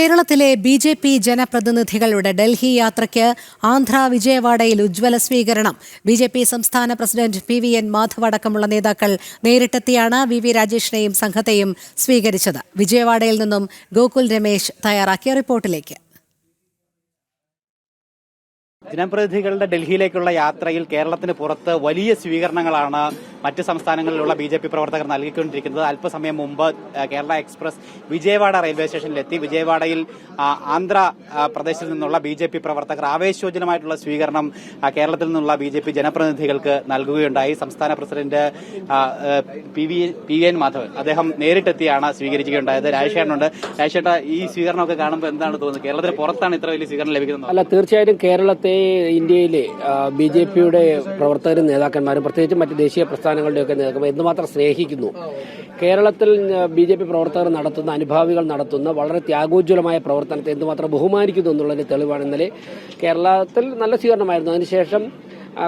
കേരളത്തിലെ B J P ജനപ്രതിനിധികളുടെ ഡൽഹി യാത്രയ്ക്ക് ആന്ധ്ര വിജയവാഡയിൽ ഉജ്ജ്വല സ്വീകരണം. ബി ജെ പി സംസ്ഥാന president P V N Madhav അടക്കമുള്ള നേതാക്കൾ നേരിട്ടെത്തിയാണ് വി വി രാജേഷിനെയും സംഘത്തെയും സ്വീകരിച്ചത്. വിജയവാഡയിൽ നിന്നും ഗോകുൽ രമേശ് തയ്യാറാക്കിയ റിപ്പോർട്ടിലേക്ക്. ജനപ്രതിനിധികളുടെ ഡൽഹിയിലേക്കുള്ള യാത്രയിൽ കേരളത്തിന് പുറത്ത് വലിയ സ്വീകരണങ്ങളാണ് മറ്റ് സംസ്ഥാനങ്ങളിലുള്ള ബി ജെ പി പ്രവർത്തകർ നൽകിക്കൊണ്ടിരിക്കുന്നത്. അല്പസമയം മുമ്പ് കേരള എക്സ്പ്രസ് വിജയവാഡ റെയിൽവേ സ്റ്റേഷനിലെത്തി. വിജയവാഡയിൽ ആന്ധ്രാപ്രദേശിൽ നിന്നുള്ള ബി ജെ പി പ്രവർത്തകർ ആവേശോജനമായിട്ടുള്ള സ്വീകരണം കേരളത്തിൽ നിന്നുള്ള ബി ജെ പി ജനപ്രതിനിധികൾക്ക് നൽകുകയുണ്ടായി. സംസ്ഥാന president P V P N Madhavan അദ്ദേഹം നേരിട്ടെത്തിയാണ് സ്വീകരിക്കുകയുണ്ടായത്. രാജശേഖരനുണ്ട്. രാജശേഖര ഈ സ്വീകരണമൊക്കെ കാണുമ്പോൾ എന്താണ് തോന്നുന്നത്? കേരളത്തിന് പുറത്താണ് ഇത്ര വലിയ സ്വീകരണം ലഭിക്കുന്നത്? അല്ല തീർച്ചയായിട്ടും കേരളത്തെ ഇന്ത്യയിലെ ബി ജെ പിയുടെ പ്രവർത്തകരും നേതാക്കന്മാരും പ്രത്യേകിച്ച് മറ്റ് ദേശീയ പ്രസ്ഥാനങ്ങളുടെയൊക്കെ നേതാക്കന്മാർ എന്തുമാത്രം സ്നേഹിക്കുന്നു? കേരളത്തിൽ ബി ജെ പി പ്രവർത്തകർ നടത്തുന്ന അനുഭാവികൾ നടത്തുന്ന വളരെ ത്യാഗോജ്വലമായ പ്രവർത്തനത്തെ എന്തുമാത്രം ബഹുമാനിക്കുന്നു എന്നുള്ളതിന്റെ തെളിവാണ് ഇന്നലെ കേരളത്തിൽ നല്ല സ്വീകരണമായിരുന്നു. അതിനുശേഷം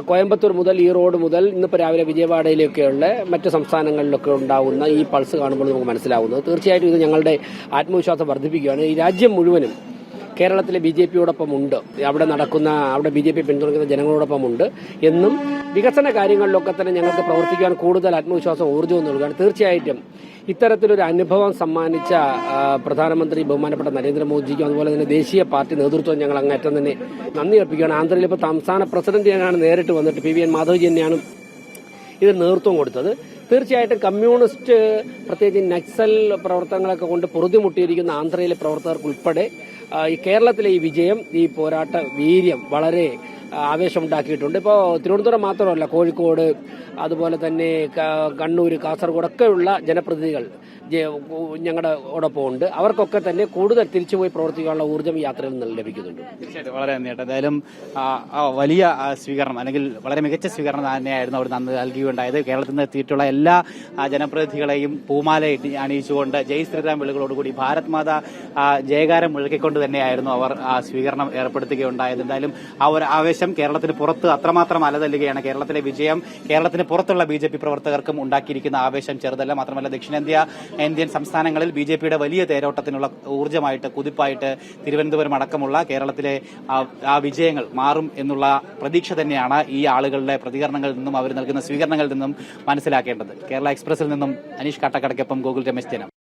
കോയമ്പത്തൂർ മുതൽ ഈറോഡ് മുതൽ ഇന്നിപ്പോൾ രാവിലെ വിജയവാഡയിലൊക്കെയുള്ള മറ്റ് സംസ്ഥാനങ്ങളിലൊക്കെ ഉണ്ടാകുന്ന ഈ പൾസ് കാണുമ്പോൾ നമുക്ക് മനസ്സിലാവുന്നത്. തീർച്ചയായിട്ടും ഇത് ഞങ്ങളുടെ ആത്മവിശ്വാസം വർദ്ധിപ്പിക്കുകയാണ്. ഈ രാജ്യം മുഴുവനും കേരളത്തിലെ ബി ജെ പിയോടൊപ്പം ഉണ്ട് അവിടെ നടക്കുന്ന അവിടെ ബി ജെ പി പിന്തുണയ്ക്കുന്ന ജനങ്ങളോടൊപ്പം ഉണ്ട് എന്നും വികസന കാര്യങ്ങളിലൊക്കെ തന്നെ ഞങ്ങൾക്ക് പ്രവർത്തിക്കാൻ കൂടുതൽ ആത്മവിശ്വാസം ഊർജവും നൽകുകയാണ്. തീർച്ചയായിട്ടും ഇത്തരത്തിലൊരു അനുഭവം സമ്മാനിച്ച പ്രധാനമന്ത്രി ബഹുമാനപ്പെട്ട നരേന്ദ്രമോദിജിക്കും അതുപോലെ തന്നെ ദേശീയ പാർട്ടി നേതൃത്വം ഞങ്ങൾ അങ്ങേറ്റം തന്നെ നന്ദി അർപ്പിക്കുകയാണ്. ആന്ധ്രയിൽ ഇപ്പോൾ സംസ്ഥാന പ്രസിഡന്റ് തന്നെയാണ് നേരിട്ട് വന്നിട്ട് പി വി എൻ മാധവ്ജി തന്നെയാണ് ഇതിന് നേതൃത്വം കൊടുത്തത് തീർച്ചയായിട്ടും കമ്മ്യൂണിസ്റ്റ് പ്രത്യേകിച്ച് നക്സൽ പ്രവർത്തനങ്ങളൊക്കെ കൊണ്ട് പൊറുതിമുട്ടിയിരിക്കുന്ന ആന്ധ്രയിലെ പ്രവർത്തകർക്കുൾപ്പെടെ ഈ കേരളത്തിലെ ഈ വിജയം ഈ പോരാട്ട വീര്യം വളരെ ആവേശമുണ്ടാക്കിയിട്ടുണ്ട്. ഇപ്പോൾ തിരുവനന്തപുരം മാത്രമല്ല കോഴിക്കോട് അതുപോലെ തന്നെ കണ്ണൂർ കാസർഗോഡ് ഒക്കെയുള്ള ജനപ്രതിനിധികൾ ഞങ്ങളുടെ ഓടൊപ്പം ഉണ്ട് അവർക്കൊക്കെ തന്നെ കൂടുതൽ തിരിച്ചുപോയി പ്രവർത്തിക്കാനുള്ള ഊർജം യാത്രയിൽ നിന്ന് ലഭിക്കുന്നുണ്ട്. തീർച്ചയായിട്ടും. വളരെ നന്ദി എന്തായാലും വലിയ സ്വീകരണം അല്ലെങ്കിൽ വളരെ മികച്ച സ്വീകരണം തന്നെയായിരുന്നു അവർ നന്ദി നൽകുകയുണ്ടായത് കേരളത്തിൽ നിന്ന് എത്തിയിട്ടുള്ള എല്ലാ ജനപ്രതിനിധികളെയും പൂമാല അണിയിച്ചുകൊണ്ട് ജയ് ശ്രീറാം വിളികളോടുകൂടി ഭാരത് മാത ജയകാരം മുഴക്കിക്കൊണ്ട് തന്നെയായിരുന്നു അവർ സ്വീകരണം ഏർപ്പെടുത്തുകയുണ്ടായത്. എന്തായാലും ആ ഒരു ആവേശം കേരളത്തിന് പുറത്ത് അത്രമാത്രം അലതല്ലുകയാണ്. കേരളത്തിലെ വിജയം കേരളത്തിന് പുറത്തുള്ള ബി പ്രവർത്തകർക്കും ഉണ്ടാക്കിയിരിക്കുന്ന ആവേശം ചെറുതല്ല. മാത്രമല്ല ദക്ഷിണേന്ത്യ ഇന്ത്യൻ സംസ്ഥാനങ്ങളിൽ ബി ജെ പിയുടെ വലിയ തേരോട്ടത്തിനുള്ള ഊർജമായിട്ട് കുതിപ്പായിട്ട് തിരുവനന്തപുരം അടക്കമുള്ള കേരളത്തിലെ ആ- വിജയങ്ങൾ മാറും എന്നുള്ള പ്രതീക്ഷ തന്നെയാണ് ഈ ആളുകളുടെ പ്രതികരണങ്ങളിൽ നിന്നും അവർ നൽകുന്ന സ്വീകരണങ്ങളിൽ നിന്നും മനസ്സിലാക്കേണ്ടത്. കേരള എക്സ്പ്രസിൽ നിന്നും അനീഷ് കാട്ടക്കടയ്ക്കൊപ്പം ഗോകുൽ രമേശ് ജനം.